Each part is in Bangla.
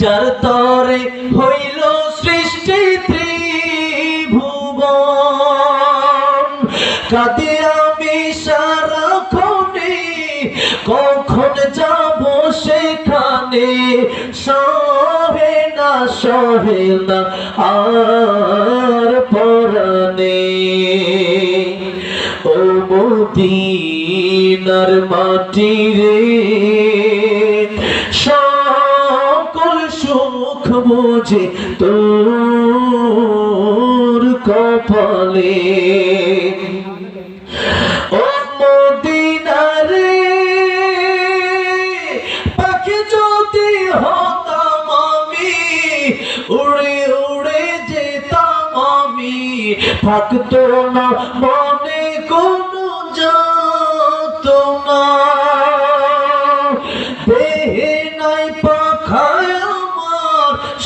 যার তরে হইল সৃষ্টি ত্রিভুবন। কাঁদে আমি সারাক্ষণে, কখন যাব সেখানে? সহে না সহে না, আর পরানে ও মদিনার মাটি রে বুঝে তোর কপালে। উড়ে উড়ে থাকতো না মনে কোনো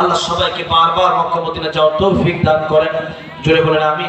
আল্লাহ সবাইকে বারবার মক্কা মদিনা যাওয়ার তৌফিক দান করেন। জোরে বলেন আমি